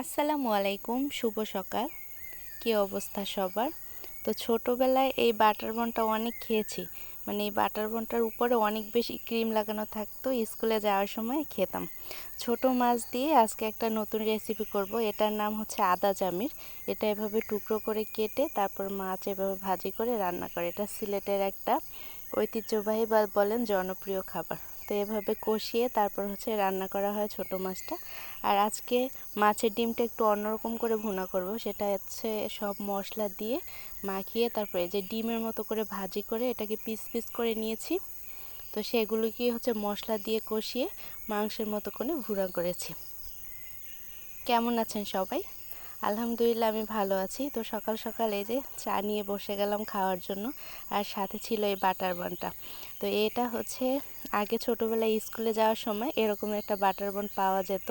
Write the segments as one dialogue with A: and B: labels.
A: আসসালামু আলাইকুম, শুভ সকাল। কি অবস্থা সবার? তো ছোটোবেলায় এই বাটার বনটা অনেক খেয়েছি। মানে এই বাটার বনটার উপরে অনেক বেশি ক্রিম লাগানো থাকতো, স্কুলে যাওয়ার সময় খেতাম। ছোট মাছ দিয়ে আজকে একটা নতুন রেসিপি করব। এটার নাম হচ্ছে আদা জামির। এটা এভাবে টুকরো করে কেটে, তারপর মাছ এভাবে ভাজি করে রান্না করে। এটা সিলেটের একটা ঐতিহ্যবাহী বা বলেন জনপ্রিয় খাবার। তো এভাবে কষিয়ে তারপর হচ্ছে রান্না করা হয় ছোট মাছটা। আর আজকে মাছের ডিমটা একটু অন্যরকম করে ভুনা করব। সেটা হচ্ছে সব মশলা দিয়ে মাখিয়ে তারপরে যে ডিমের মতো করে ভাজি করে এটাকে পিস পিস করে নিয়েছি। তো সেগুলোকে হচ্ছে মশলা দিয়ে কষিয়ে মাংসের মতো করে ভুনা করেছি। কেমন আছেন সবাই? আলহামদুলিল্লাহ, আমি ভালো আছি। তো সকাল সকাল এই যে চা নিয়ে বসে গেলাম খাওয়ার জন্য, আর সাথে ছিল এই বাটার বনটা। তো এটা হচ্ছে আগে ছোটোবেলায় স্কুলে যাওয়ার সময় এরকম একটা বাটার বন পাওয়া যেত।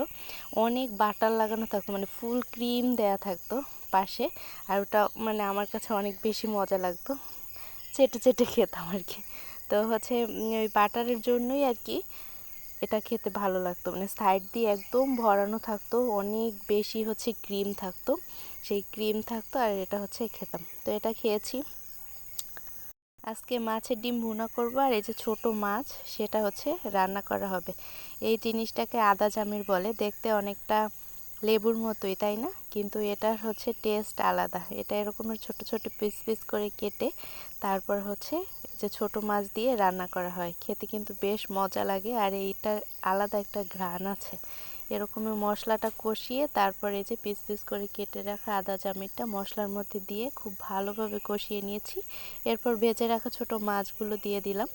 A: অনেক বাটার লাগানো থাকতো মানে ফুল ক্রিম দেয়া থাকতো পাশে, আর ওটা মানে আমার কাছে অনেক বেশি মজা লাগতো। চেটে চেটে খেতাম আর কি। তো হচ্ছে ওই বাটারের জন্যই আর কি এটা খেতে ভালো লাগতো। মানে সাইড দিয়ে একদম ভরানো থাকতো, অনেক বেশি হচ্ছে ক্রিম থাকতো। সেই ক্রিম থাকতো আর এটা হচ্ছে খেতাম। তো এটা খেয়েছি। আজকে মাছের ডিম ভুনা করব আর এই যে ছোট মাছ, সেটা হচ্ছে রান্না করা হবে। এই জিনিসটাকে আদা জামির বলে। দেখতে অনেকটা লেবুর মতোই, তাই না? কিন্তু এটার হচ্ছে টেস্ট আলাদা। এটা এরকমের ছোট ছোট পিস পিস করে কেটে তারপর হচ্ছে যে ছোট মাছ দিয়ে রান্না করা হয়। খেতে কিন্তু বেশ মজা লাগে আর এইটার আলাদা একটা ঘ্রাণ আছে। এরকমের মশলাটা কষিয়ে তারপরে যে পিস পিস করে কেটে রাখা আদা, জামিরটা মশলার মধ্যে দিয়ে খুব ভালোভাবে কষিয়ে নিয়েছি। এরপর ভেজে রাখা ছোট মাছগুলো দিয়ে দিলাম।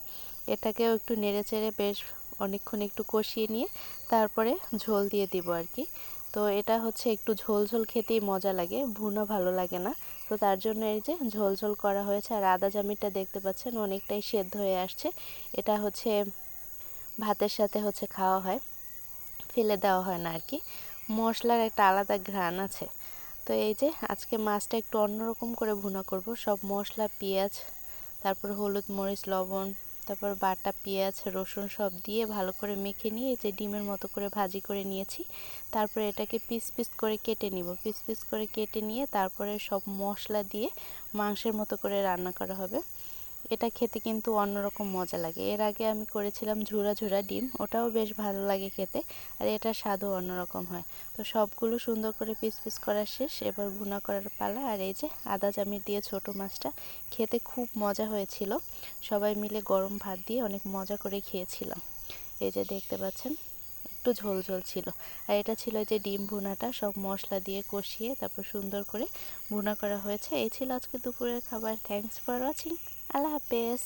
A: এটাকেও একটু নেড়ে চেড়ে বেশ অনেকক্ষণ একটু কষিয়ে নিয়ে তারপরে ঝোল দিয়ে দিব আর কি। তো এটা হচ্ছে একটু ঝোল ঝোল খেতেই মজা লাগে, ভুনা ভালো লাগে না। তো তার জন্য এই যে ঝোল ঝোল করা হয়েছে, আর আদা জামিটা দেখতে পাচ্ছেন অনেকটাই সেদ্ধ হয়ে আসছে। এটা হচ্ছে ভাতের সাথে হচ্ছে খাওয়া হয়, ফেলে দেওয়া হয় না আর কি মশলার একটা আলাদা ঘ্রাণ আছে। তো এই যে আজকে মাছটা একটু অন্যরকম করে ভুনা করব। সব মশলা, পেঁয়াজ, তারপর হলুদ মরিচ, লবণ তারপর বাটা, পেঁয়াজ, রসুন সব দিয়ে ভালো করে মেখে নিয়ে যে ডিমের মতো করে ভাজি করে নিয়েছি। তারপরে এটাকে পিস পিস করে কেটে নিব। পিস পিস করে কেটে নিয়ে তারপরে সব মশলা দিয়ে মাংসের মতো করে রান্না করা হবে। এটা খেতে কিন্তু অন্যরকম মজা লাগে। এর আগে আমি করেছিলাম ঝুরা ঝুরা ডিম, ওটাও বেশ ভালো লাগে খেতে, আর এটার স্বাদও অন্যরকম হয়। তো সবগুলো সুন্দর করে পিস পিস করা শেষ, এবার ভুনা করার পালা, আর এই যে আদা জামির দিয়ে ছোট মাছটা খেতে খুব মজা হয়েছিল। সবাই মিলে গরম ভাত দিয়ে অনেক মজা করে খেয়েছিলাম। এই যে দেখতে পাচ্ছেন, একটু ঝোল ঝোল ছিল। আর এটা ছিল যে ডিম ভুনাটা, সব মশলা দিয়ে কষিয়ে তারপর সুন্দর করে ভুনা করা হয়েছে। এই ছিল আজকে দুপুরের খাবার। থ্যাংকস ফর ওয়াচিং আল্লাহ হাফেজ।